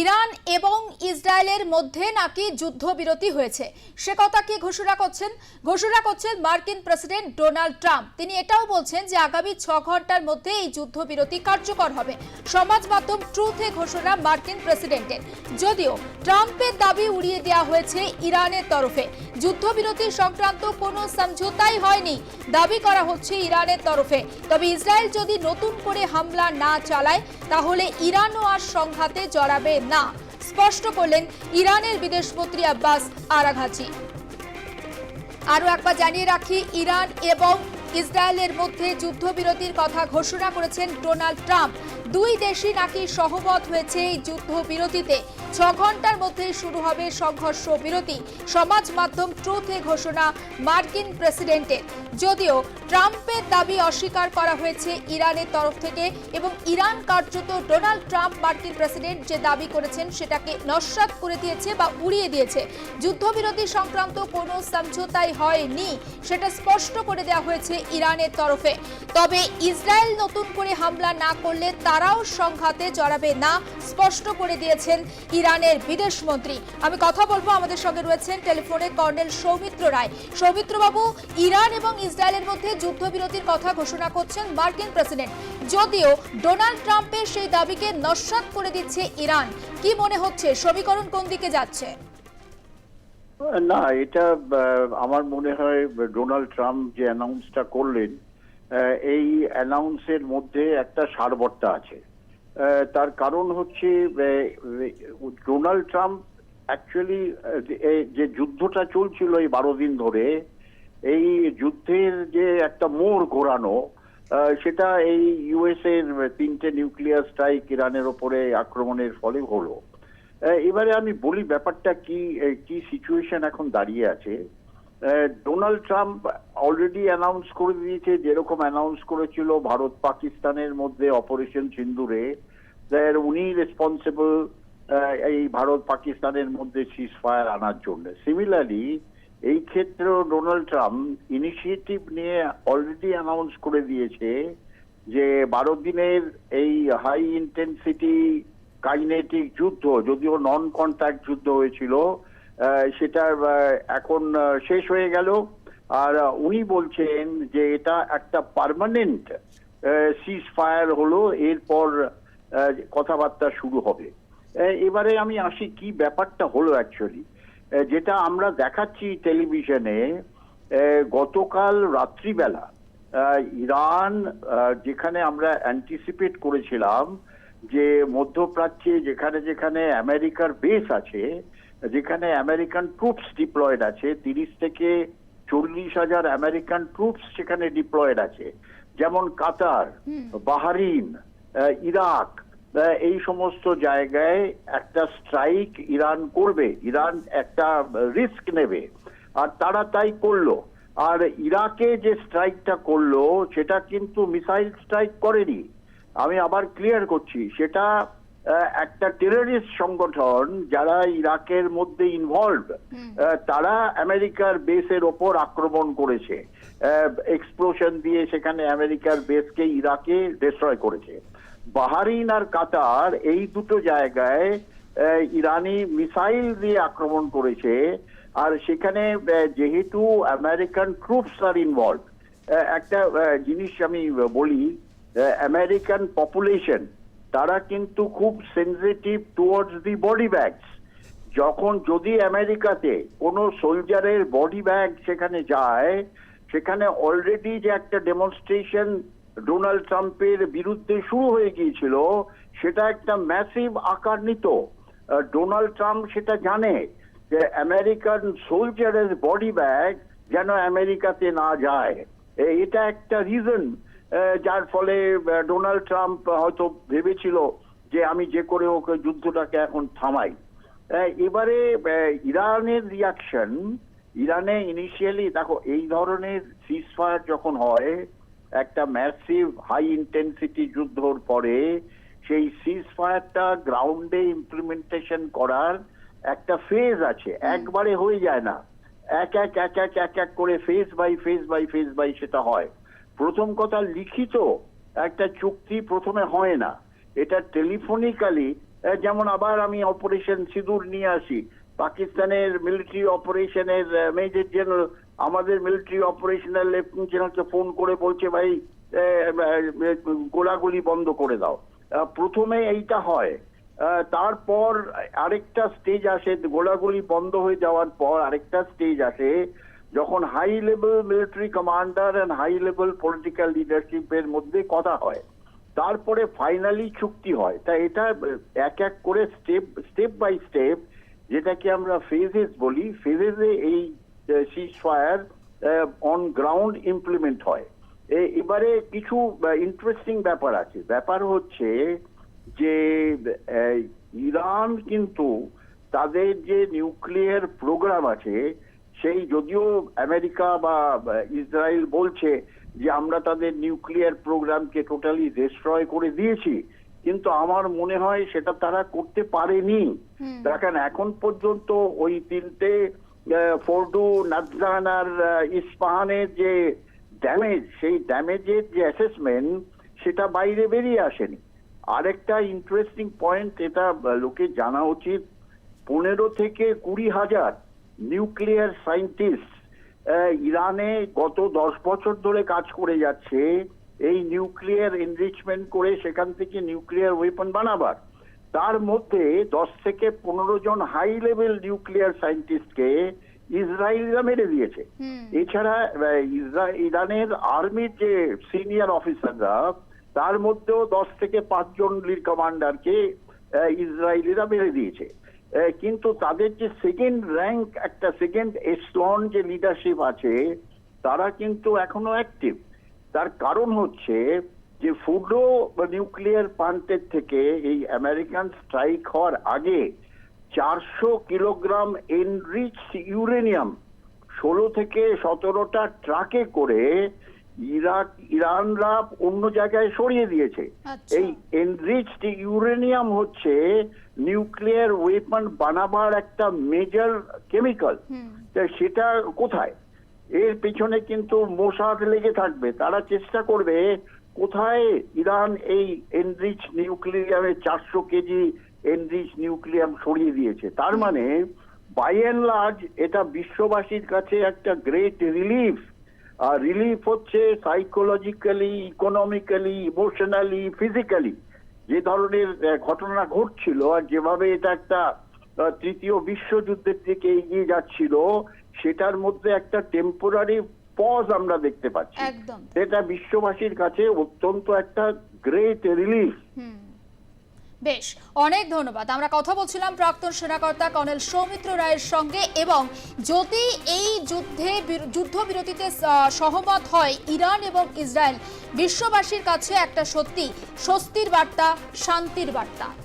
Iran এবং ইসরায়েলের মধ্যে নাকি যুদ্ধবিরতি হয়েছে? সে কথা কি ঘোষণা করছেন? ঘোষণা করছেন মার্কিন প্রেসিডেন্ট ডোনাল্ড ট্রাম্প। তিনি এটাও বলছেন যে আগামী ছ ঘণ্টার মধ্যে এই যুদ্ধবিরতি কার্যকর হবে। সমাজ মাধ্যম ট্রুথে ঘোষণা মার্কিন প্রেসিডেন্টের। যদিও ট্রাম্পের দাবি উড়িয়ে দেওয়া হয়েছে ইরানের তরফে। যুদ্ধবিরতি সংক্রান্ত কোনো সমঝোতাই হয়নি। দাবি করা হচ্ছে ইরানের তরফে। তবে ইসরায়েল যদি নতুন করে হামলা না চালায়, তাহলে ইরানও আর সংঘাতে জড়াবে না। স্পষ্ট করলেন ইরানের বিদেশমন্ত্রী আব্বাস আরাঘাচি আরও একবার জানিয়ে রাখি, ইরান এবং ইসরায়েলের মধ্যে যুদ্ধবিরতির কথা ঘোষণা করেছেন ডোনাল্ড ট্রাম্প। দুই দেশই নাকি সহমত হয়েছে এই যুদ্ধবিরতিতে। ছ ঘণ্টার মধ্যেই শুরু হবে সংঘর্ষ বিরতি। সমাজ মাধ্যম ট্রুথে ঘোষণা মার্কিন প্রেসিডেন্টের। যদিও ট্রাম্পের দাবি অস্বীকার করা হয়েছে ইরানের তরফ থেকে এবং ইরান কার্যত ডোনাল্ড ট্রাম্প মার্কিন প্রেসিডেন্ট যে দাবি করেছেন সেটাকে নস্বাত করে দিয়েছে বা উড়িয়ে দিয়েছে। যুদ্ধবিরতি সংক্রান্ত কোনো সমঝোতাই হয়নি, সেটা স্পষ্ট করে দেওয়া হয়েছে ইরানের তরফে। তবে ইসরায়েল নতুন করে হামলা না করলে তারাও সংঘাতে জড়াবে না, স্পষ্ট করে দিয়েছেন ইরানের বিদেশমন্ত্রী আমি কথা বলব, আমাদের সঙ্গে রয়েছেন টেলিফোনে কর্নেল সৌমিত্র রায়। সৌমিত্র বাবু ইরান এবং ইসরায়েলের মধ্যে যুদ্ধবিরতির কথা ঘোষণা করছেন মার্কিন প্রেসিডেন্ট। যদিও ডোনাল্ড ট্রাম্পের সেই দাবিকে নস্বাত করে দিচ্ছে ইরান। কি মনে হচ্ছে? সমীকরণ কোন দিকে যাচ্ছে? না, এটা আমার মনে হয় ডোনাল্ড ট্রাম্প যে অ্যানাউন্সটা করলেন এই অ্যানাউন্সের মধ্যে একটা সারবর্তা আছে। তার কারণ হচ্ছে ডোনাল্ড ট্রাম্প অ্যাকচুয়ালি যে যুদ্ধটা চলছিল এই বারো দিন ধরে, এই যুদ্ধের যে একটা মোড় ঘোরানো সেটা এই ইউএস এর তিনটে নিউক্লিয়ার স্ট্রাইক ইরানের ওপরে আক্রমণের ফলে হলো। এবারে আমি বলি ব্যাপারটা কি কি সিচুয়েশন এখন দাঁড়িয়ে আছে। ডোনাল্ড ট্রাম্প অলরেডি অ্যানাউন্স করে দিয়েছে, যেরকম অ্যানাউন্স করেছিল ভারত পাকিস্তানের মধ্যে অপারেশন সিন্দুরে উনি রেসপন্সিবল এই ভারত পাকিস্তানের মধ্যে সিজ ফায়ার আনার জন্য। সিমিলারলি এই ক্ষেত্রেও ডোনাল্ড ট্রাম্প ইনিশিয়েটিভ নিয়ে অলরেডি অ্যানাউন্স করে দিয়েছে যে বারো দিনের এই হাই ইন্টেন্সিটি কাইনেটিক যুদ্ধ, যদিও নন কন্ট্যাক্ট যুদ্ধ হয়েছিল সেটা এখন শেষ হয়ে গেল। আর উনি বলছেন যে এটা একটা পার্মানেন্ট সিজ ফায়ার হলো, এরপর কথাবার্তা শুরু হবে। এবারে আমি আসি কি ব্যাপারটা হলো অ্যাকচুয়ালি যেটা আমরা দেখাচ্ছি টেলিভিশনে গতকাল রাত্রিবেলা ইরান যেখানে আমরা অ্যান্টিসিপেট করেছিলাম যে মধ্যপ্রাচ্যে যেখানে যেখানে আমেরিকার বেস আছে যেখানে আমেরিকান ট্রুপস ডিপ্লয়েড আছে তিরিশ থেকে চল্লিশ হাজার আমেরিকান ট্রুপস সেখানে ডিপ্লয়েড আছে। যেমন কাতার বাহারিন ইরাক এই সমস্ত জায়গায় একটা স্ট্রাইক ইরান করবে। ইরান একটা রিস্ক নেবে। আর তারা তাই করল। আর ইরাকে যে স্ট্রাইকটা করল সেটা কিন্তু মিসাইল স্ট্রাইক করেনি। আমি আবার ক্লিয়ার করছি সেটা একটা টেররিস্ট সংগঠন যারা ইরাকের মধ্যে ইনভলভ তারা আমেরিকার বেসের ওপর আক্রমণ করেছে। এক্সপ্লোশন দিয়ে সেখানে আমেরিকার বেসকে ইরাকে ডিস্ট্রয় করেছে। বাহারিন আর কাতার এই দুটো জায়গায় ইরানি মিসাইল দিয়ে আক্রমণ করেছে। আর সেখানে যেহেতু আমেরিকান ট্রুপস আর ইনভলভ একটা জিনিস আমি বলি আমেরিকান পপুলেশন তারা কিন্তু খুব sensitive towards the body bags যখন যদি আমেরিকাতে কোনো সোলজারের বডি ব্যাগ সেখানে যায়, সেখানে অলরেডি যে একটা ডেমনস্ট্রেশন ডোনাল্ড ট্রাম্পের বিরুদ্ধে শুরু হয়ে গিয়েছিল, সেটা একটা ম্যাসিভ আকার নিত। ডোনাল্ড ট্রাম্প সেটা জানে যে আমেরিকান সোলজারের বডি ব্যাগ যেন আমেরিকাতে না যায়। এটা একটা রিজন যার ফলে ডোনাল্ড ট্রাম্প হয়তো ভেবেছিল যে আমি যে করে ওকে যুদ্ধটাকে এখন থামাই। এবারে ইরানের রিয়াকশন ইরানে ইনিশিয়ালি দেখো এই ধরনের সিজফায়ার যখন হয় একটা ম্যাসিভ হাই ইন্টেন্সিটি যুদ্ধর পরে সেই সিজ ফায়ারটা গ্রাউন্ডে ইমপ্লিমেন্টেশন করার একটা ফেজ আছে। একবারে হয়ে যায় না। এক এক এক এক এক এক করে phase by phase by phase by সেটা হয়। প্রথম কথা লিখিত একটা চুক্তি প্রথমে হয় না। এটা টেলিফোনিক্যালি যেমন আবার আমি অপারেশন সিঁদুর নিয়ে আসি। পাকিস্তানের মিলিটারি অপারেশনের মেজর জেনারেল, আমাদের মিলিটারি অপারেশনের লেফটেন্যান্ট জেনারেলকে ফোন করে বলছে, ভাই গোলাগুলি বন্ধ করে দাও। প্রথমে এইটা হয়। তারপর আরেকটা স্টেজ আসে, গোলাগুলি বন্ধ হয়ে যাওয়ার পর আরেকটা স্টেজ আসে যখন high level military commander and high level political লিডারশিপের মধ্যে কথা হয়, তারপরে ফাইনালি চুক্তি হয়। তা এটা এক এক করে স্টেপ স্টেপ বাই স্টেপ যেটাকে আমরা ফেজেস বলি ফেজেসে এই cease fire on ground implement হয়। এবারে কিছু ইন্টারেস্টিং ব্যাপার আছে। ব্যাপার হচ্ছে যে ইরান কিন্তু তাদের যে নিউক্লিয়ার প্রোগ্রাম আছে সেই যদিও আমেরিকা বা ইসরায়েল বলছে যে আমরা তাদের নিউক্লিয়ার প্রোগ্রামকে টোটালি ডিস্ট্রয় করে দিয়েছি কিন্তু আমার মনে হয় সেটা তারা করতে পারেনি। দেখেন এখন পর্যন্ত ওই তিনটে ফোর্ডু নাজরান আর ইস্পাহানের যে ড্যামেজ সেই ড্যামেজের যে অ্যাসেসমেন্ট সেটা বাইরে বেরিয়ে আসেনি। আরেকটা ইন্টারেস্টিং পয়েন্ট এটা লোকের জানা উচিত পনেরো থেকে কুড়ি হাজার নিউক্লিয়ার সায়েন্টিস্ট ইরানে গত দশ বছর ধরে কাজ করে যাচ্ছে এই নিউক্লিয়ার এনরিচমেন্ট করে সেখান থেকে নিউক্লিয়ার ওয়েপন বানাবার। তার মধ্যে দশ থেকে পনেরো জন হাই লেভেল নিউক্লিয়ার সায়েন্টিস্টকে ইসরায়েলিরা মেরে দিয়েছে। এছাড়া ইরানের আর্মির যে সিনিয়র অফিসাররা তার মধ্যেও দশ থেকে পাঁচজন লিড কমান্ডারকে ইসরায়েলিরা মেরে দিয়েছে। কিন্তু তাদের যে সেকেন্ড র্যাঙ্ক একটা সেকেন্ড এসলন যে লিডারশিপ আছে, তারা কিন্তু এখনও অ্যাক্টিভ তার কারণ হচ্ছে যে ফুডো নিউক্লিয়ার প্লান্টের থেকে এই আমেরিকান স্ট্রাইক হওয়ার আগে চারশো কিলোগ্রাম এনরিচ ইউরেনিয়াম ষোলো থেকে সতেরোটা ট্রাকে করে ইরাক ইরানরা অন্য জায়গায় সরিয়ে দিয়েছে। আচ্ছা। এই এনরিচড ইউরেনিয়াম হচ্ছে নিউক্লিয়ার ওয়েপন বানাবার একটা মেজর কেমিক্যাল সেটা কোথায়? এর পেছনে কিন্তু মোসাদ লেগে থাকবে। তারা চেষ্টা করবে কোথায় ইরান এই এনরিচ নিউক্লিয়ামের চারশো কেজি এনরিচ নিউক্লিয়াম সরিয়ে দিয়েছে। তার মানে বাই অ্যান্ড লার্জ এটা বিশ্ববাসীর কাছে একটা গ্রেট রিলিফ আর রিলিফ হচ্ছে সাইকোলজিক্যালি ইকোনমিক্যালি ইমোশনালি ফিজিক্যালি যে ধরনের ঘটনা ঘটছিল আর যেভাবে এটা একটা তৃতীয় বিশ্বযুদ্ধের দিকে এগিয়ে যাচ্ছিল সেটার মধ্যে একটা টেম্পোরারি পজ আমরা দেখতে পাচ্ছি। সেটা বিশ্ববাসীর কাছে অত্যন্ত একটা গ্রেট রিলিফ বেশ, অনেক ধন্যবাদ। আমরা কথা বলছিলাম প্রাক্তন সেনাকর্তা কর্নেল সৌমিত্র রায়ের সঙ্গে এবং যদি এই যুদ্ধে বির- যুদ্ধবিরতিতে সহমত হয় ইরান এবং ইসরায়েল, বিশ্ববাসীর কাছে একটা সত্যি, স্বস্তির বার্তা, শান্তির বার্তা।